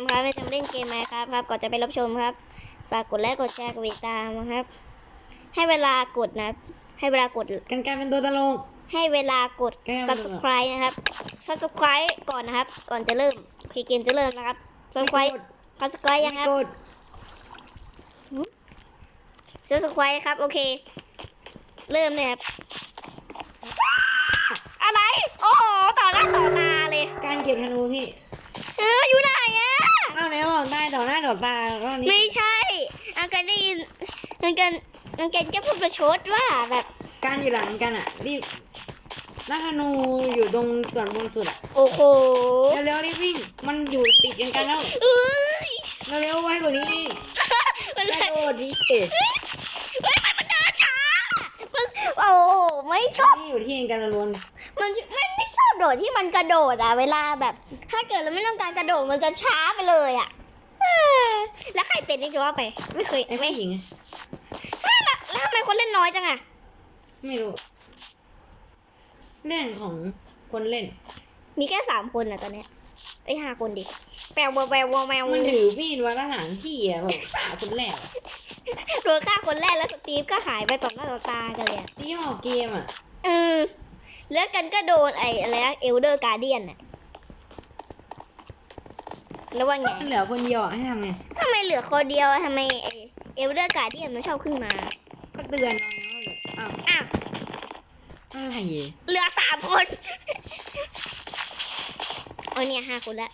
มครับไม่ทำเล่นเกมไหมครับครับก่อนจะไปรับชมครับ ฝากกดไลค์กดแชร์กดติดตามนะครับ ให้เวลากดนะครับให้เวลากดกันกลายเป็นตัวตลก ให้เวลากด แก้ว subscribe นะครับ subscribe ก่อนนะครับ ก่อนจะเริ่มโอเคเกมจะเริ่มนะครับ subscribe ไม่กด subscribe ยังครับไม่กด subscribe ครับ โอเค เริ่มเลยครับ อะไร โอ้โห ต่อหน้าต่อตาเลย การเก็บธนูพี่ เอออยู่ไหนอะ เอาไหนบอกได้ต่อหน้าต่อตาแล้วนี่ไม่ใช่อังกันได้ยินอังกันอังกันก็พูดประชดว่าแบบการอยู่หลังกันอะรีบแล้วธนูอยู่ตรงส่วนบนสุดอะโอ้โหเร็วๆรีบวิ่งมันอยู่ติดกันกันแล้วเอ้ยเร็วๆไว้กว่านี้มันกเลระยโดดดิเฮ้ยมันมันเดินช้ามันโอ้โหไม่ชอบนี่อยู่ที่กันละลนมันมันไม่ชอบโดดที่มันกระโดดอะเวลาแบบถ้า เกิดเราไม่ต้องการกระโดดมันจะช้าไปเลยอะเออแล้วใครเป็นนี่จะว่าไป ไม่เคยไอ้ไม่ผู้หญิงอะแล้วแล้วทำไมคนเล่นน้อยจังอะไม่รู้ เรื่องของคนเล่น มีแค่สามคนอะตอนเนี้ยไอ้ยห้าคนดิแปลวแววแววแววมันถือมีดวัดทหารที่อะแบบฆ่าคนแรกอะตัวฆ่าคนแรกแล้วสตีฟก็หายไปต่อหน้าต่อตากันเลยอะที่ออกเกมอะเออแล้วกันก็โดนไอ้อะไรเอลเดอร์การเดียนน่ะ แล้วว่าไงเหลือคนเดียวอะให้ทำไงทำไมเหลือคนเดียวอะทำไมไอ้เอลเดอร์การเดียนมันชอบขึ้นมา ก็เตือนเราไงว่าแบบอ้าวอ้าวอะไรเหลือสามคนโอ้เนี่ยห้าคนละ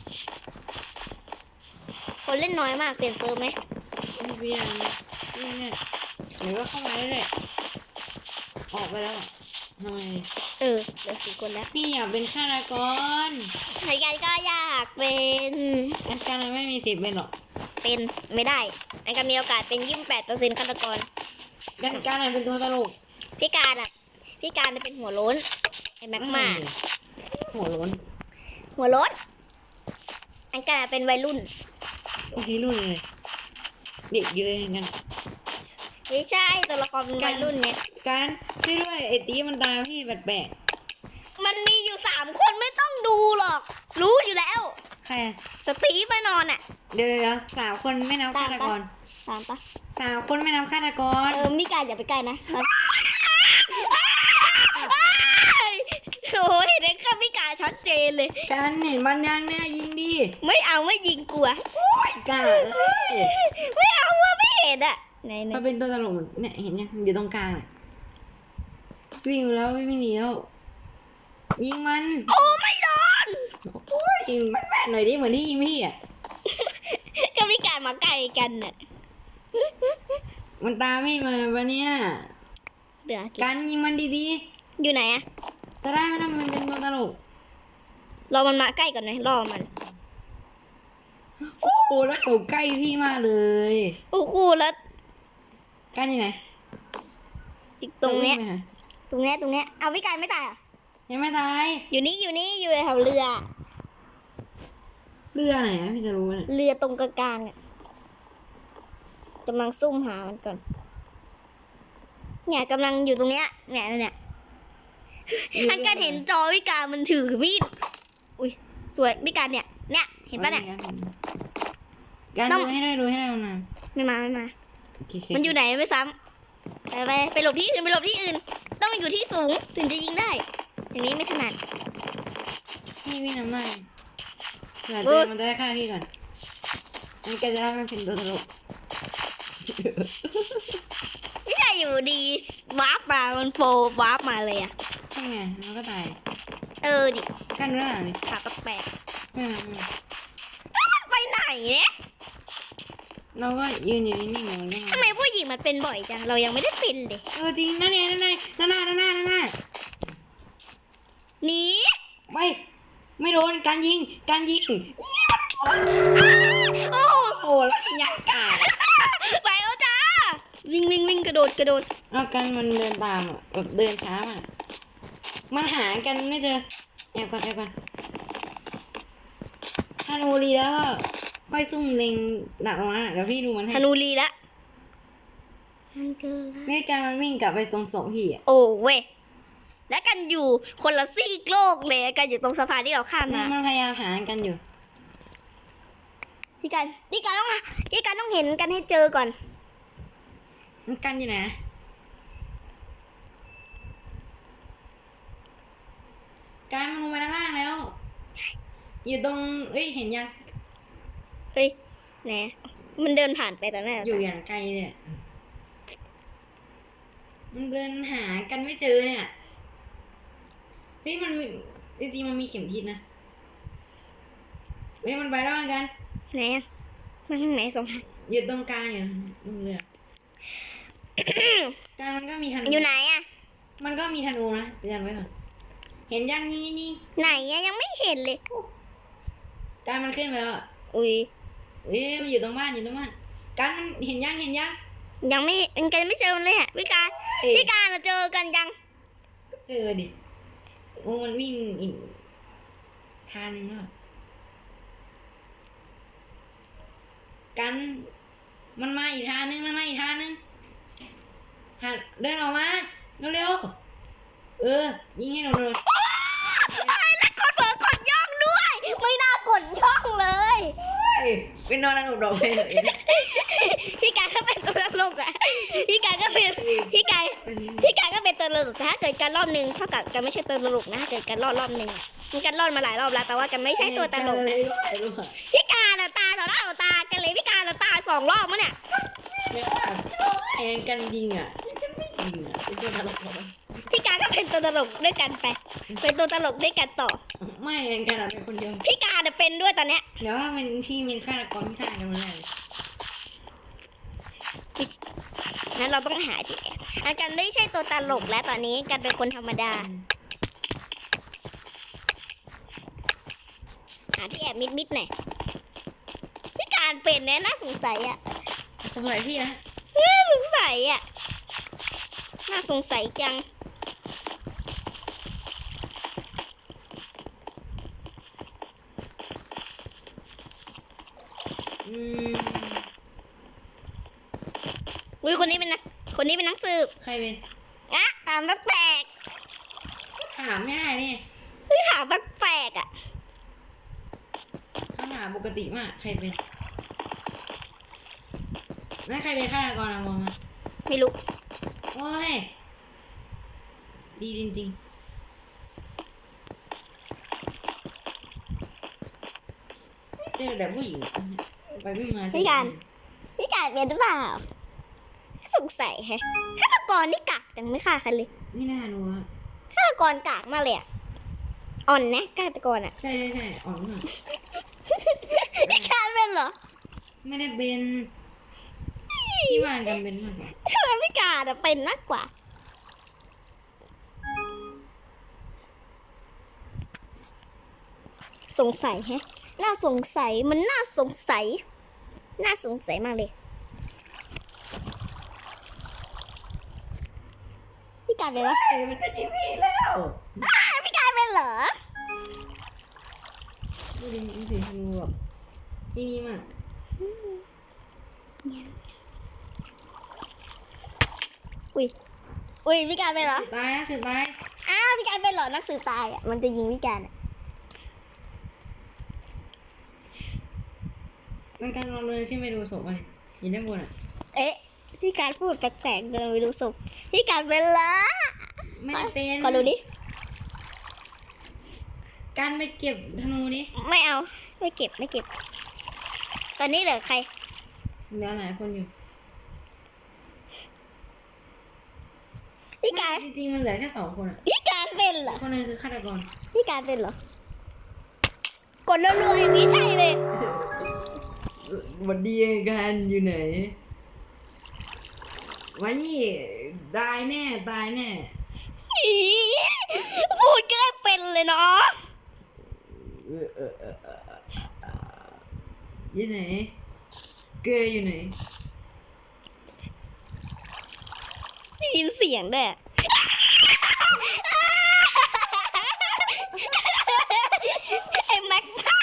คนเล่นน้อยมากเปลี่ยนเซิร์ฟไหมไม่เปลี่ยนนี่เนี่ยเดี๋ยวก็เข้ามาเรื่อยๆออกไปแล้วอะทำไม เออเหลือสี่คนแล้วพี่อยากเป็นฆาตกรใครกันก็อยากเป็นอันการไม่มีสิทธิ์เป็นหรอกเป็นไม่ได้ อันก็มีโอกาสเป็นยี่สิบแปดเปอร์เซ็นต์ฆาตกรกันการอะไรเป็นตัวตลกพี่การอะพี่การจะเป็นหัวโล้นไอ้แม็กมาหัวโล้นหัวโล้นอันการอะเป็นวัยรุ่นโอเครุ่นเลยเด็กอยู่เลยกันไม่ใช่ตัวละครเป็นวัยรุ่นเนี่ย การช่วยด้วยไอ้ตีมันตามพี่แปลกมันมีอยู่สามคนไม่ต้องดูหรอก รู้อยู่แล้ว ๆใครอะสตีฟมานอนอะเดี๋ยวเดี๋ยวสามคนไม่นับฆาตกรสามปะสามคนไม่นับฆาตกร เออมิการอย่าไปใกล้นะตอนโอ้ยเห็นไหมค่ะมิการชัดเจนเลย การเห็นมันยังเนี่ยยิงดิไม่เอาไม่ยิงกลัวกล้าเอ้ยไม่เอาว่าไม่เห็นอะไหนไหนมันเป็นตัวตลกเนี่ยเห็นยังอยู่ตรงกลางอะ วิ่งแล้ววิ่งไม่หนีแล้ว ยิงมัน โอ้ไม่โดนโอ้ยยิงมันแม่นหน่อยดิเหมือนที่ยิงพี่อะ ก็มิการมาใกล้กันน่ะมันตามพี่มาปะเนี่ย เดี๋ยวกินการยิงมันดีอยู่ไหนอะๆจะได้ไม่ต้องมันเป็นตัวตลกรอมันมาใกล้ก่อนไหมรอมัน โอ้โหแล้วอยู่ใกล้พี่มากเลย โอ้โหแล้วการอยู่ไหนติดตรงเนี้ย วิ่ไปหา ตรงเนี้ยตรงเนี้ยเอาวิการไม่ตายเหรอะยังไม่ตายอยู่นี่อยู่นี่อยู่แถวเรือ เรือไหนอะพี่จะรู้เนี่ยเรือตรงกลางๆอะกำลังซุ่มหามันก่อน เนี่ยกำลังอยู่ตรงเนี้ยเนี่ยเนี่ยอันการเห็นจอวิการมันถือมีดอุ้ยสวยวิการเนี่ยเนี่ยเห็นปะเนี่ย การต้อง ดูให้ด้วยดูให้ด้วยนะไม่มาไม่มาโอเคมันอยู่ไหนไม่ซ้ำ ไปไปไปหลบที่อื่นไปหลบที่อื่น ต้องอยู่ที่สูงถึงจะยิงได้ อย่างนี้ไม่ถนัดพี่วิ่งน้ำหน้าเดี๋ยวเออเจอมันจะได้ฆ่าพี่ก่อนอันนี้แกจะได้ไม่เป็นตัวตลกไม่ใช่อยู่ดีวาร์ปมามันโฟวาร์ปมาเลยอะทำไงมันก็ตายเออดิกันด้วยหลังนี่ขาแปลกไม่เอาไม่เอาๆมันไปไหนเนี่ย เราก็ยืนอยู่นิ่งๆอย่างนี้ทำไมผู้หญิงมันเป็นบ่อยจัง เรายังไม่ได้เป็นเลย เออจริงนั่นไงนั่นไงนั่นหน้านั่นหน้านั่นหน้าหนีไม่ไม่โดนการยิงการยิงอ้าวโอ้โอ้แล้วยังกาดไปแล้วจ้าวิ่งวิ่งวิ่งกระโดดกระโดดเอากันมันเดินตามอะแบบเดินช้าอะมันหากันไม่เจอแอบก่อนแอบก่อนฮานูรีแล้วก็ ค่อยซุ่มเล็งดักตรงนั้นอะเดี๋ยวพี่ดูมันให้ธนูรีละนี่การมันวิ่งกลับไปตรงศพพี่อะโอ้เว้ยและกันอยู่คนละซีกโลกเลยกันอยู่ตรงสะพานที่เราข้ามมันมามันพยายามหากันอยู่ พี่การพี่การต้องพี่การต้องเห็นกันให้เจอก่อน มันกันอยู่ไหนการมันลงไปด้านล่างแล้ว อยู่ตรงเอ้ยเห็นยัง เฮ้ยไหนมันเดินผ่านไปตอนแรกอยู่อย่างไกลเนี่ย มันเดินหากันไม่เจอเนี่ยเฮ้ยมันมีจริงๆมันมีเข็มทิศนะเฮ้ยมันไปแล้วกัน ไหนอะมาทางไหนสองทางอยู่ตรงกลางอยู่ตรงเรือการมันก็มีธนูอยู่ไหนอะมันก็มีธนูนะเตือนไว้ก่อนเห็นยังยิงยิงยิงไหนอะยังไม่เห็นเลยการมันขึ้นไปแล้วอะอุ้ย เอ้ยมันอยู่ตรงบ้านอยู่ตรงบ้านการมันเห็นยังเห็นยัง ยังไม่ยังกันไม่เจอมันเลยอะพี่การเอ้ย พี่การเราเจอกันยังก็เจอดิโอ้มันวิ่งอีกทางหนึ่งแล้วอะกันมันมาอีกทางนึงมันมาอีกทางนึงหันเดินออกมาเร็วๆเออ ยิงให้โดนโดนไอ้แล้วกดเผลอกดย่องด้วย ไม่น่ากดย่องเลยเอ้ ยเป็นนอนนั่งดอกไปเลยเนี่ยพี่การก็เป็นตัวตลกอะพี่การก็เป็นพี่การพี่การก็เป็นตัวตลกแต่ถ้าเกิดการรอบหนึ่งเท่ากับกันไม่ใช่ตัวตลกนะถ้าเกิดการรอดรอบหนึ่งอะมันการรอดมาหลายรอบแล้วแต่ว่ากันไม่ใช่ตัวตลกเลยก็ไม่รู้อะพี่การอะตาต่อหน้าต่อตากันเลยพี่การอะตาสองรอบมั้งเนี่ยเนี่ยแองกันยิงอะกันไม่ยิงอะ เป็นตัวตลกเหรอพี่การก็เป็นตัวตลกด้วยกันไป เป็นตัวตลกด้วยกันต่อ ไม่แองกันอะเป็นคนเดียวพี่การอะเป็นด้วยตอนเนี้ยเดี๋ยวว่าเป็นที่เป็นฆาตกรที่ฆ่ากันมาแน่เลยพี่งั้นเราต้องหาที่แอบอากันไม่ใช่ตัวตลกแล้วตอนนี้กันเป็นคนธรรมดา หาที่แอบมิดๆหน่อยพี่การเป็นแน่น่าสงสัยอะสงสัยพี่นะน่าสงสัยอะ น่าสงสัยจัง อืมอุ้ยคนนี้เป็นนัก คนนี้เป็นนักสืบใครเป็นอะถามแปลกถามไม่ได้นี่ๆเฮ้ยถามแปลกๆอะคำถามปกติมาก ใครเป็นนั่นใครเป็นฆาตกรอะมองมาไม่รู้โอ้ย ดีจริงๆเจอแต่ผู้หญิงไปวิ่งมาเจอพี่การพี่การเป็นหรือเปล่าสงสัยแฮะฆาตกรนี่กากจังไม่ฆ่าใครเลยไม่น่ารู้นะฆาตกรกากมากเลยอะอ่อนนะฆาตกรอะใช่ใช่ใช่อ่อนมากพี่การเป็นเหรอ ไม่ได้เป็น พี่ว่ากันเป็นมากกว่าพี่การอะเป็นมากกว่า สงสัยแฮะ น่าสงสัยมันน่าสงสัย น่าสงสัยมากเลยพี่การเป็นปะเอ้ยมันจะยิงพี่แล้วอ้าวพี่การเป็นเหรอดูดิมันถือธนูแบบที่นี่มาก อุ้ย อุ้ยพี่การเป็นเหรอ ตายนะสืบตายอ้าวพี่การเป็นเหรอนักสืบตายอะมันจะยิงพี่การอะมันการลองเดินขึ้นไปดูศพมาเห็นด้านบนอะ เอ๊ะพี่การพูดแปลกๆเดินไปดูศพพี่การเป็นเหรอไม่ได้เป็นขอดูดิการไปเก็บธนูดิไม่เอา ไม่เก็บไม่เก็บ ตอนนี้เหลือใคร เหลือหลายคนอยู่ พี่การจริงๆมันเหลือแค่สองคนอะพี่การเป็นเหรอคนหนึงคือฆาตกรพี่การเป็นเหรอกดรัวๆอย่างนี้ใช่เลยวันดีกันอยู่ไหนไว้ตายแน่ตายแน่อีพูดก็ได้เป็นเลยเนาะเออเออเออเออเอออยู่ไหนเกย์อยู่ไหน ได้ ยินเสียงด้วยอะไอ้แม็กฆ่า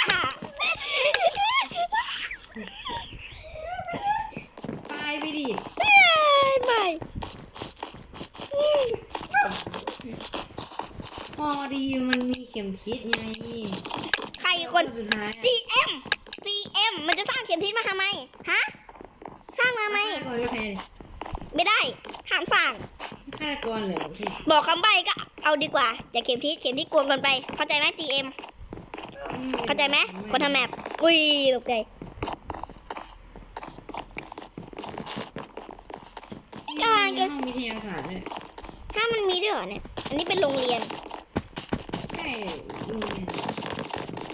ตายไปดิไม่พอดีมันมีเข็มทิศไงใครคน สุดท้ายอะ GM GM มันจะสร้างเข็มทิศมาทำไม ฮะ สร้างมาไหมฆาตกรก็แพ้ดิ ไม่ได้ ห้ามสร้าง ฆาตกรเหรอพี่บอกคำใบ้ก็เอาดีกว่าอย่าเข็มทิศเข็มทิศกวนเกันไป เข้าใจไหม GM เข้าใจไหมคนทำแมปอุ้ยตกใจมีห้องวิทยาศาสตร์ด้วยถ้ามันมีด้วยเหรอเนี่ย อันนี้เป็นโรงเรียน ใช่โรงเรียน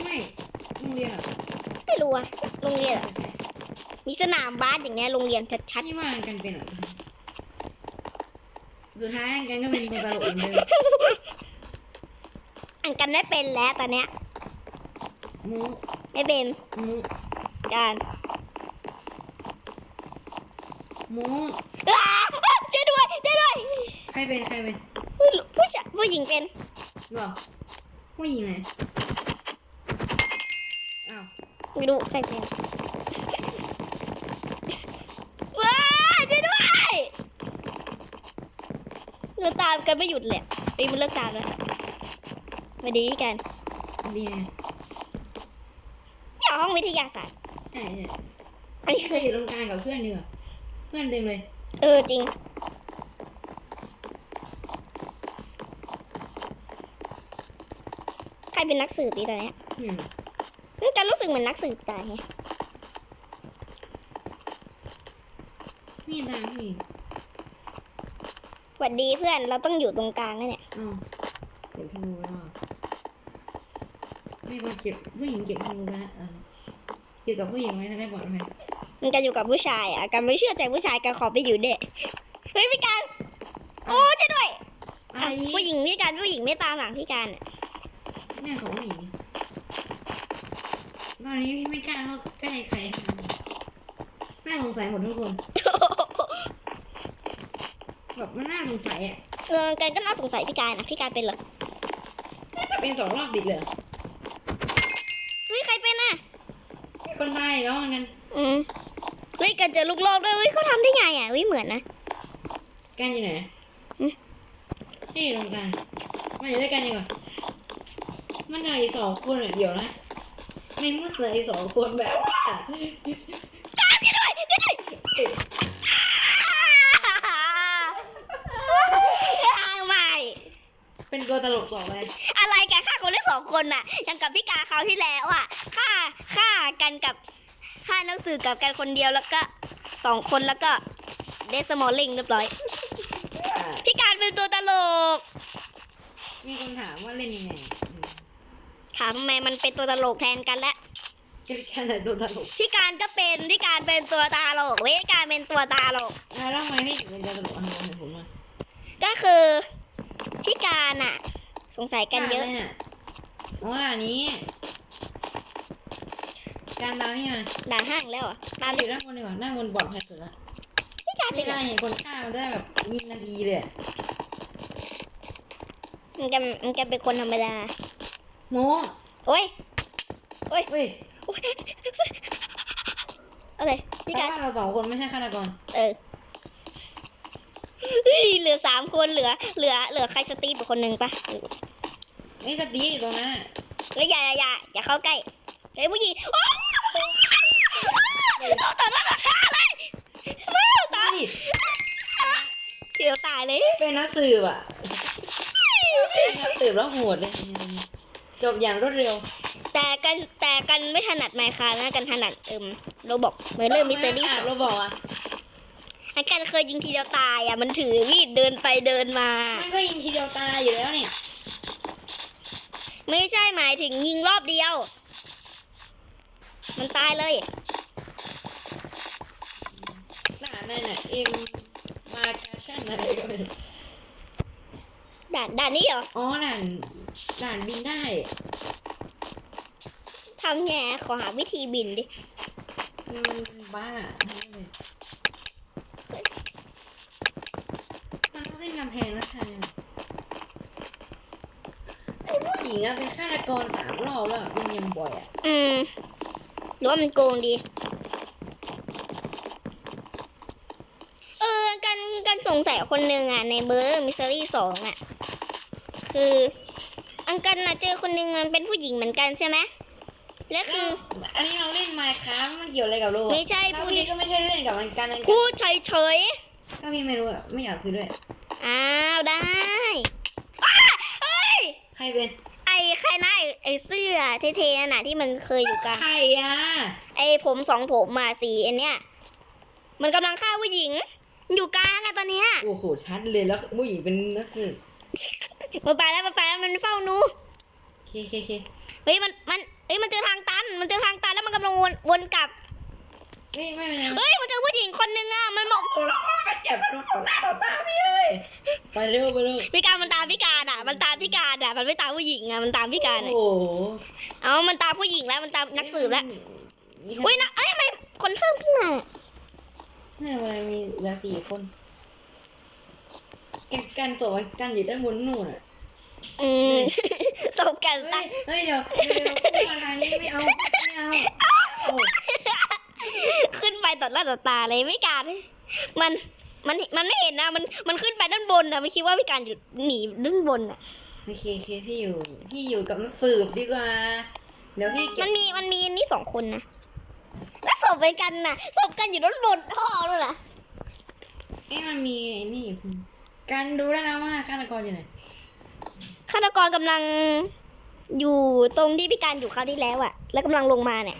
ไม่โรงเรียนเหรอไม่รู้อะโรงเรียนเหรอใช่มีสนามบาสอย่างเนี้ยโรงเรียนชัดที่ว่ากันเป็นเหรอ สุดท้ายกันก็เป็นตัวตลกเหมือนเดิมๆอันกันได้เป็นแล้วตอนเนี้ยมูไม่เป็นมูการมูอ้าช่วยด้วยช่วยด้วยใครเป็นใครเป็นผู้ชายผู้หญิงเป็นหรอผู้หญิงไหนอ้าวไม่รู้ใครเป็นว้าช่วยด้วยเราตามกันไม่หยุดเลยปีมันเลิกตามแล้วมาดีกันดีไงอยากห้องวิทยาศาสตร์ใช่ใช่อันนี้เคคืยออยู่ตรงกลางกับเพื่อนดีกว่าเพื่อนเต็มเลย เออจริงใครเป็นนักสืบดีตอนเนี้ยอืมเฮ้ยการรู้สึกเหมือนนักสืบตายไงมีตาผู้หญิงส วัสดีเพื่อนเราต้องอยู่ตรงกลางนะเนี่ยอ้าวเก็บธนูไว้ว่ะไม่ว่าเก็บผู้หญิงเก็บธนูไว้นะเออเกี่ยวกับผู้หญิงไว้จะได้ปลอดภัยมันจะอยู่กับผู้ชายอะการไม่เชื่อใจผู้ชายการขอไปอยู่เด็กเฮ้ยพี่การโอ้ช่วยด้วยอะไรอะผู้หญิงพี่การผู้หญิงไม่ตามหลังพี่การอะแม่ของผู้หญิงตอนนี้พี่ไม่กล้าเข้าใกล้ใครทางน่าสงสัยหมดทุกคน แบบมันน่าสงสัยอะเออการก็น่าสงสัยพี่การนะพี่การเป็นเหรอเป็นสองรอบติดเลยเฮ้ยใครเป็นอะมีคนตายแล้วเหมือนกันอืมเฮ้ยการเจอลูกโลกด้วยเฮ้ยเขาทำได้ไงอะเฮ้ยเหมือนนะกันอยู่ไหนอืมนี่อยู่ตรงกลางมาอยู่ด้วยกันดีกว่ามันเหลืออีกสองคนอะเดี๋ยวนะในเมื่อเหลืออีกสองคนแบบว่า ไม่ เป็น ตัวตลกต่อไปอะไรกันฆ่าคนได้สองคนน่ะยังกับพี่กาคราวที่แล้วอะฆ่าฆ่ากันกับฆ่าหนังสือกับกันคนเดียวแล้วก็สองคนแล้วก็เดสมอลลิงเรียบร้อย พี่การเป็นตัวตลก มีคนถามว่าเล่นยังไงถามทำไมมันเป็นตัวตลกแทนกันและจะแค่ไหนตัวตลกพี่การก็เป็นพี่การเป็นตัวตลกเว้ยการเป็นตัวตลกอะแล้วทำไมพี่ถึงเป็นตัวตลกอะไรของผมอะก็คือ พี่การอะสงสัยกันเยอะด่าลเนี่ยอ๋อด่านนี้ การตามพี่มาด่าห้างแล้วเหรอะตามอยู่ด้านบนดีกว่าด้านบนปลอดภัยสุดละพี่การไม่เป็นเหรได้อเห็นคนฆ่ามันได้แบบยิงนาทีเลยอะมันจะมันจะเป็นคนธรรมดาโมโอ้ยเฮ้ยโอ้ยอะไรพี่แต่การว่าเราสองคนไม่ใช่ฆาตกรเออ เฮ้ยเหลือสามคนเหลือ เหลือ เหลือใครสตีฟอีกคนหนึ่งปะนี่สตีอยู่ตรงนั้นอะเฮ้ยอย่าอย่าอย่าอย่าเข้าใกล้เฮ้ยผู้หญิงโอ๊ยต่อต่อหน้าต่อตาเลยไม่ตายนี่เสียวตายเลย เป็นนักสืบอะเป็นนักสืบแล้วโหดเลย จบอย่างรวดเร็ว แต่กันแต่กันไม่ถนัดไมค์คานะกันถนัดเอิมโรบอกเหมือนเริ่มมิสเตอรี่อะเราบอกอะ ไอ้กันเคยยิงทีเดียวตายอะ มันถือมีดเดินไปเดินมา มันก็ยิงทีเดียวตายอยู่แล้วเนี่ยไม่ใช่หมายถึงยิงรอบเดียว มันตายเลยหน้านั่นน่ะเอ็มมาร์คชั่นอะไรก็ไม่รู้ด่านด่านนี้เหรออ๋อด่านด่านบินได้ทำไงขอหาวิธีบินดิ มันบ้าอะทำไม่เป็นมันก็ขึ้นกำ แพงแล้วค่ะไอ้ผู้หญิงอะเป็นฆาตกรสามรอบแล้วอะมันยังบ่อยอะอืมหรือว่ามันโกงดี เออ กันกันสงสัยคนหนึ่งอะ ในเบอร์มิสซิลี่สองอะ คือ อังกันน่ะเจอคนหนึ่งมันเป็นผู้หญิงเหมือนกันใช่ไหมแล้วคือ อันนี้เราเล่นมาครับมันเกี่ยวอะไรกับโลกไม่ใช่ถ้าพูดพี่ก็ไม่ใช่เล่นกับมันกันนั่นพูดเฉยก็พี่ไม่รู้อะไม่อยากคุยด้วยๆ อ้าวได้อ้าเฮ้ย ใครเป็นไอ้ใครนะไอ้ไอ้เสื้อเท่ๆนั่นน่ะที่มันเคยอยู่กลางใครอะไอ้ผมสองผมมาสีอันเนี้ยมันกำลังฆ่าผู้หญิง อยู่กลางอะตอนเนี้ยโอ้โหชัดเลยแล้วผู้หญิงเป็นนักสืบมันไปแล้วมันไปแล้วมันเฝ้าหนูเคเคเคเฮ้ยมันมันเฮ้ยมันเจอทางตัน มันเจอทางตันแล้วมันกำลังวนวนกลับ ไม่ไม่เป็นไรเฮ้ยมันเจอผู้หญิงคนนึงอะมันบอกโอ้โหเจ็บโดนต่อหน้าต่อตาพี่เลยไปเร็วไปเร็วพิการมันตามพิการอะมันตามพิการอะมันไม่ตามผู้หญิงอะมันตามพิการอะโอ้โหเอามันตามผู้หญิงแล้วมันตามนักสืบแล้วนี่อุ้ยนะเอ้ยทำไมคนเพิ่มขึ้นมาไม่เป็นไรมีเหลือสี่คนกันกันสวยกันอยู่ด้านบนนู่นอะอืมสบกันเฮ้ตั้ยงเฮ้ยเดี๋ยวเดี๋ยวเดี๋ยวมาทางนี้ไม่เอาไม่เอาโอ้ขึ้นไป ต่อหน้าต่อตาเลยไม่การ มันมันมันไม่เห็นนะ มันมันขึ้นไปด้านบนอะไม่คิดว่าพิการอยู่หนีด้านบนอะโอเคโอเคพี่อยู่พี่อยู่กับนักสืบดีกว่า เดี๋ยวพี่เก็มับนมีมันมีนี่สองคนนะแล้วศพไปกันน่ะศพกันอยู่ด้านบนท่อนู่นน่ะเอ้มันมีไอ้นี่คุณการดูได้นะว่าฆาตกรอยู่ไหนฆาตกรกำลังอยู่ตรงที่พิการอยู่คราวที่แล้วอะแล้วกำลังลงมาเนี่ย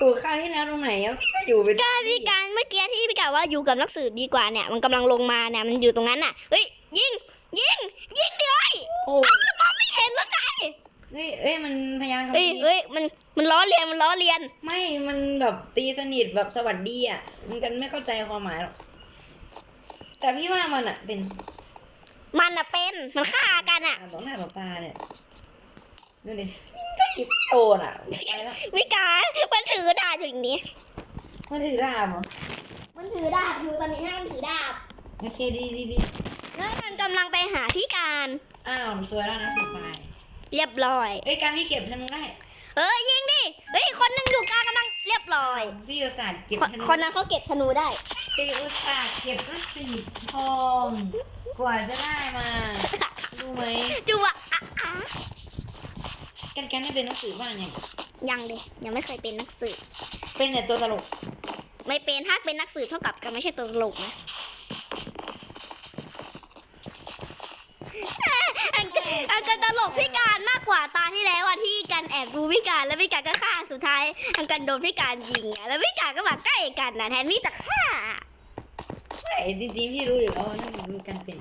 ก็อยู่คราวที่แล้วตรงไหนอะพี่ก็อยู่ไปก็พิการเมื่อกี้ที่พิการว่าอยู่กับนักสืบดีกว่าเนี่ย มันกำลังลงมาเนี่ยมันอยู่ตรงนั้นน่ะเฮ้ยยิงยิงยิงเดี๋ยวไอ้โอ้อ้าวมันมองไม่เห็นแล้วไงเฮ้ยเอ้ยมันพยายามทำเฮ้ยดีเฮ้ยมันมันล้อเลียนมันล้อเลียน ไม่มันแบบตีสนิทแบบสวัสดีอะมันกันไม่เข้าใจความหมายหรอกแต่พี่ว่ามันอะเป็นมันอะเป็นมันฆ่ากันอะต่อหน้าต่อตาเนี่ย ดูดิยิงได้กี่โตนอะไปแล้ววิการมันถือดาบอยู่อย่างนี้ มันถือดาบเหรอมันถือดาบอยู่ตอนนี้มันถือดาบ โอเคดีดีดีแล้วมันกำลังไปหาพี่การ อ้าวสวยแล้วนะสุดไปเรียบร้อย เอ้ยการพี่เก็บธนูได้เอ้ยยิงดิ เฮ้ยคนหนึ่งอยู่กลางกำลังเรียบร้อย พี่อุตส่าห์เก็บคนธนูคนนั้นเขาเก็บธนูได้ พี่อุตส่าห์เก็บตั้งสี่ทองกว่าจะได้มาดูไหมจัวอะอะ กันกันได้เป็นหนังสือบ้างยังยังเลยยังไม่เคยเป็นนักสืบเป็นแต่ตัวตลก ไม่เป็นถ้าเป็นนักสืบเท่ากับกันไม่ใช่ตัวตลกนะอันอันกันตลกพี่การมากกว่าตาที่แล้วอะที่กันแอบดูพี่การแล้วพี่การก็ฆ่าสุดท้าย อันกันโดนพี่การยิงอะแล้วพี่การก็มาใกล้กันนะแทนที่จะฆ่าไม่จริงๆพี่รู้อยู่แล้วว่าถ้ามันกันเป็น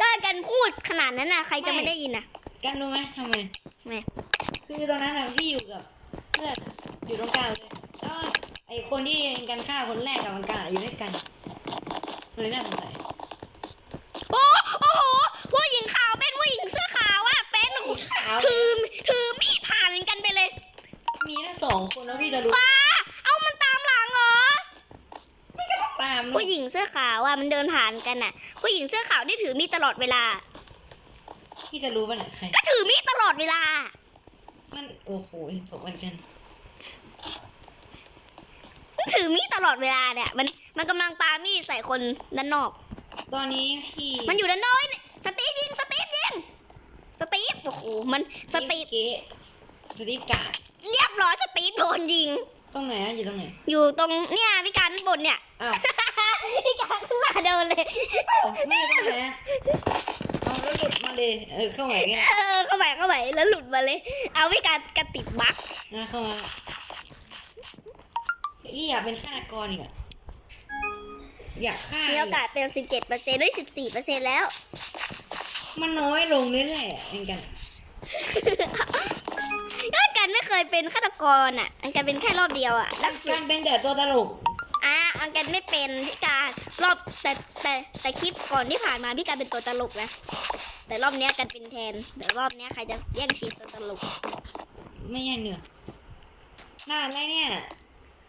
ก็กันพูดขนาดนั้นนะใครจะไม่ได้ยินนะ กันรู้ไหมทำไมไงคือตอนนั้นอะพี่อยู่กับเพื่อนอะอยู่ตรงกลางเลยแล้วไอ้คนที่กันฆ่าคนแรกกับมันกันอะอยู่ด้วยกันเลยน่าสงสัยโอ้โอ้โหผู้หญิงขาวเป็นผู้หญิงเสื้อขาวอะเป็นขาวถือถือมีดผ่านกันไปเลยมีแค่สองคนแล้วพี่จะรู้ว้าเอามันตามหลังเหรอตามนะผู้หญิงเสื้อขาวอะมันเดินผ่านกันอะผู้หญิงเสื้อขาวที่ถือมีดตลอดเวลา พี่จะรู้ป่ะเนี่ยใคร ก็ถือมีดตลอดเวลา มันโอ้โหสมกันกัน มันถือมีดตลอดเวลาเนี่ย มันมันกำลังปามีดใส่คนด้านนอก ตอนนี้พี่มันอยู่ด้านนอกนี่สตีฟยิงสตีฟยิงสตีฟโอ้โหมันสตีฟเก๋สตีฟการ์ดเรียบร้อยสตีฟโดนยิง ตรงไหนอะอยู่ตรงไหน อยู่ตรงเนี่ยพิการด้านบนเนี่ยอ้าวพิการขึ้นมาเดินเลย ไม่อยู่ตรงไหนอะเอาแล้ว หลุดมาเลยเออเข้าไหนกันเออเข้าไปเข้าไปแล้วหลุดมาเลย เอาพิการกระติดบั๊กนะเข้ามาพี่อยากเป็นฆาตกรอีกอะอยากฆ่ามีโอกาสเป็นสิบเจ็ดเปอร์เซ็นต์ด้วยสิบสี่เปอร์เซ็นต์แล้ว มันน้อยลงเรื่อยๆอะเองกันก็กันไม่เคยเป็นฆาตกรอะ อันกันเป็นแค่รอบเดียวอะแล้วการเป็นแต่ตัวตลก อะอันกันไม่เป็นพี่การรอบแต่แต่แต่คลิปก่อนที่ผ่านมาพี่การเป็นตัวตลกนะแต่รอบเนี้ยกันเป็นแทนแต่รอบเนี้ยใครจะแย่งชิงตัวตลกไม่ใช่เหนือหน้าอะไรเนี่ย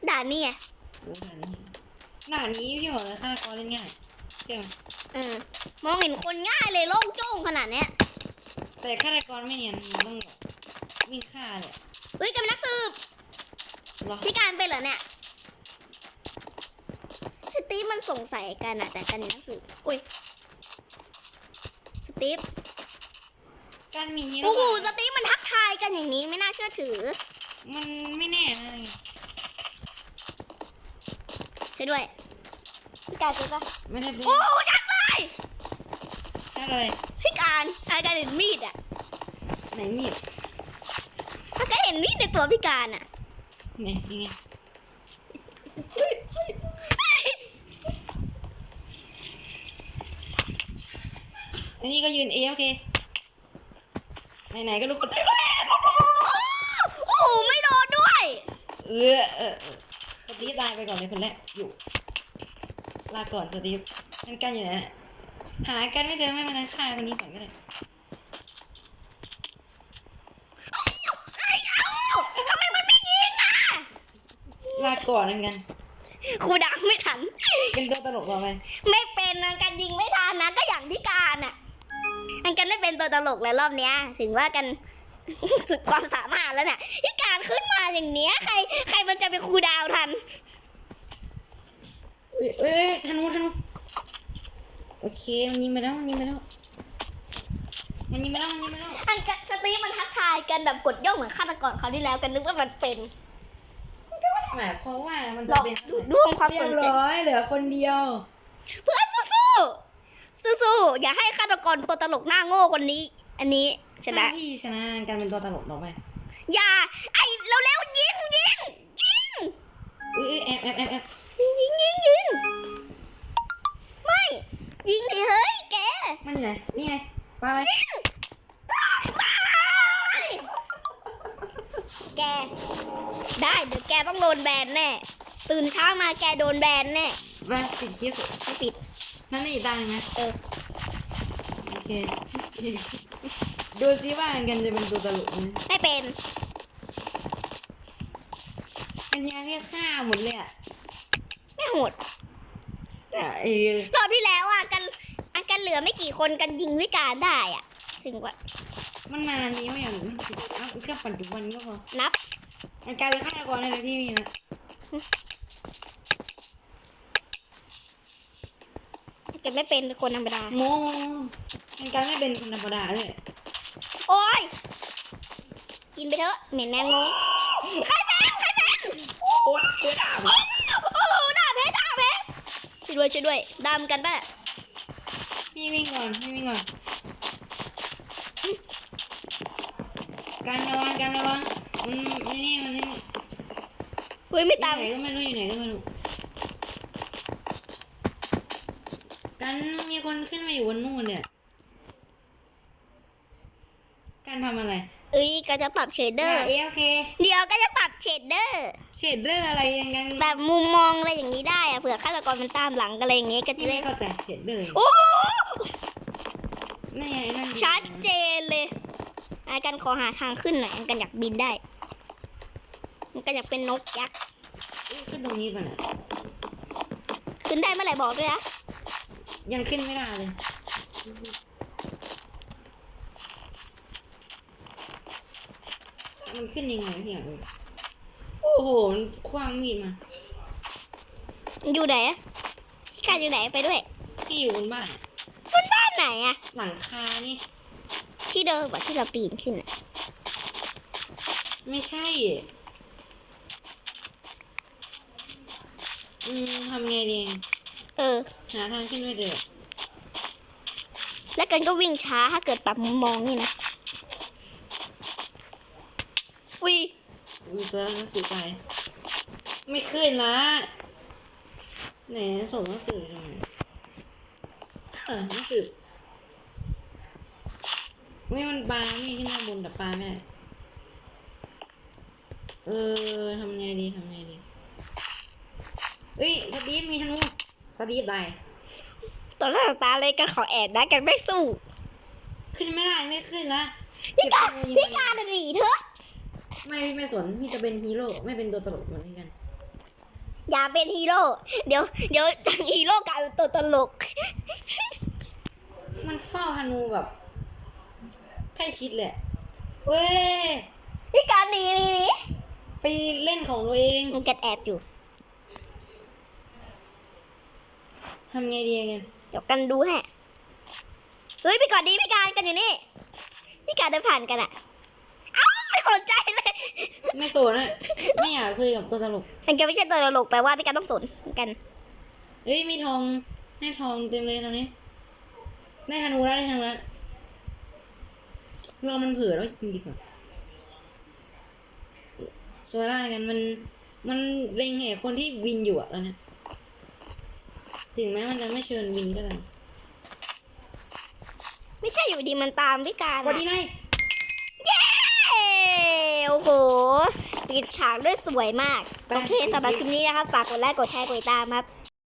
ด่านนี่ไงโอ้หน้านี้หน้านี้พี่บอกเลยฆาตกรเล่นง่ายใช่ไหมเออมองเห็นคนง่ายเลยโล่งโจ้งขนาดเนี้ย แต่ฆาตกรไม่เนียนมันต้องแบบวิ่งฆ่าเลยเฮ้ยกันเป็นนักสืบเหรอพี่การเป็นเหรอเนี่ย สตีฟมันสงสัยกันอะแต่กันเป็นนักสืบอุ้ยสตีฟการมีโอ้โหระหสว่างตีฟมันทักทายกันอย่างนี้ไม่น่าเชื่อถือ มันไม่แน่นะช่วยด้วยพี่การเจอปะไม่ได้เป็นโอ้ชัดเลยใช่เลยพี่การอาการเห็นมีดอะไหนมีดอาการเห็นมีดในตัวพี่การอะไหนยังไง อันนี้ก็ยืนเอโอเคไหนๆก็ลุกขึ้นโอ้โหไม่โดนด้วยเออเออเออสตีฟตายไปก่อนเลยคนแรกอยู่ลาก่อนสตีฟกันกันอยู่ไหนน่ะหากันไม่เจอไม่เป็นไรฆ่าคนนี้ก่อนก็ได้ไอ้เอ้าทำไมมันไม่ยิงอะลาก่อนเหมือนกันครูดังไม่ทัน เป็นตัวตลกต่อไป ไม่เป็นนะกันยิงไม่ทันนะก็อย่างพี่การอะ อันกันไม่เป็นตัวตลกแล้วรอบเนี้ย ถึงว่ากันสุดความสามารถแล้วเนี่ยพี่การขึ้นมาอย่างเนี้ย ใคร ใครมันจะไปครูดาวทันเอ้ยเอ้ยธนูธนูโอเคมันยิงไปแล้วมันยิงไปแล้วมันยิงไปแล้วมันยิงไปแล้วอันกันสตีฟมันทักทายกันแบบกดย่องเหมือนฆาตกรเขาวที่แล้วกันนึกว่ามันเป็นหมายความว่ามันหลจะอกเป็นดูดวงความเรีสยนบใจร้อยเหลือคนเดียว เพื่อนสู้ๆ สู้ๆอย่าให้ฆาตกรตัวตลกหน้าโง่คนนี้ อันนี้ชนะ ถ้าพี่ชนะกันเป็นตัวตลกต่อไปอย่า ไอ้เร็วๆยิงยิงยิงอุ้ยเอ้ยแอบแอบแอบแอบยิงยิงยิงยิงไม่ ยิงดิเฮ้ยแกมันอยู่ไหนนี่ไงปาไปแก ได้เดี๋ยวแกต้องโดนแบนแน่ ตื่นเช้ามาแกโดนแบนแน่ ไปปิดคลิปไม่ปิดนั่นนี่อีกตาหนึ่งนะเออโอเค ดูซิว่ากันจะเป็นตัวตลกไหมไม่เป็นอันนี้แค่ฆ่าหมดเลยอะไม่โหดอะไอ้รอบที่แล้วอะกันอันกันเหลือไม่กี่คนกันยิงวิการได้อะถึงว่ามันนานนี้ไม่อย่างมันสิเอ้าแค่ปัจจุบันก็พอนับมันกลายเป็นฆาตกรในที่นี่นะ ไม่เป็นคนธรรมดา โมมันกลายไม่เป็นคนธรรมดาเลยโอ้ย กินไปเถอะเหม็นแมงมุมใครเป็นใครเป็นโอ้โหเดือดอะโอ้โหด่าเพชรด่าเพชรช่วยด้วยช่วยด้วยดามกันป่ะพี่วิ่งก่อนพี่วิ่งก่อน การระวังการระวังมันมันนี่มันนี่เฮ้ยไม่อยู่ตามไหนก็ไม่รู้อยู่ไหนก็ไม่รู้ กันมีคนขึ้นมาอยู่บนนู่นเนี่ย การทำอะไร เอ้ยก็จะปรับเชดเดอร์เอโอเค เดี๋ยวก็จะปรับเชดเดอร์ เชดเดอร์อะไรยังกันแบบมุมมองอะไรอย่างนี้ได้อะเผื่อฆาตกรมันตามหลังกันอะไรอย่างงี้ก็จะไม่ได้เข้าใจเชดเดอร์โอ้โหนี่ไงนั่นชัดเจนเลยไอ้กันขอหาทางขึ้นหน่อยอันกันอยากบินได้มันก็อยากเป็นนกยักษ์เอ้ยขึ้นตรงนี้ป่ะน่ะขึ้นได้เมื่อไหร่บอกด้วยนะ ยังขึ้นไม่ได้เลยมันขึ้นยังไงพี่อยากรู้โอ้โหมันคว้างมีดมามันอยู่ไหนอะพี่การอยู่ไหนไปด้วย พี่อยู่บนบ้านบนบ้านไหนอะหลังคานี่ ที่เดิมกว่าที่เราปีนขึ้นอะไม่ใช่ อืมทำไงดี เออ หาทางขึ้นไม่เจอแล้วกันก็วิ่งช้าถ้าเกิดปรับมุมมองนี่นะวิดูตัวหนังสือไป ไม่ขึ้นละไหนส่งหนังสือไปทำไมเออหนังสือไม่มันปลาไม่มีขึ้นมาบนแต่ปลาไม่ได้เออทำไงดีทำไงดีเฮ้ยสตีฟมีธนู สตีฟได้ตอนแรกตาเลยกันขอแอบนะกันไม่สู้ ขึ้นไม่ได้ไม่ขึ้นละพี่การเบธนูยิงพี่มันการหนีเถอะไม่พี่ไม่สนพี่จะเป็นฮีโร่ไม่เป็นตัวตลกเหมือนกัน อย่าเป็นฮีโร่เดี๋ยวเดี๋ยวจากฮีโร่กลายเป็นตัวตลก มันเฝ้าธนูแบบใกล้ชิดเลยเว้ยพี่การหนีหนีหนีไปเล่นของตัวเองมันกันแอบอยู่ ทำไงดีไงเดี๋ยวกันดูให้เฮ้ยพี่กอดดีพี่การกันอยู่นี่ พี่การเดินผ่านกันอะเอ้าไม่สนใจเลยไม่สนอะไม่อยากคุยกับตัวตลกมันก็ไม่ใช่ตัวตลกแปลว่าพี่การต้องสนเหมือนกันเอ้ยมีทองได้ทองเต็มเลยตอนนี้ ได้ธนูแล้วได้ธนูแล้วเรามันเผื่อแล้วจริงดีกว่าสวยได้กันมันมันเล็งเห็นคนที่บินอยู่อะตอนเนี้ย ถึงแม้มันจะไม่เชิญบินก็ตามไม่ใช่อยู่ดีมันตามพี่การพอดีอะเลยเย้ โอ้โห ปิดฉากด้วยสวยมาก โอเคสำหรับคลิปนี้นะครับ ฝากกดไลค์ กดแชร์ กดติดตามครับ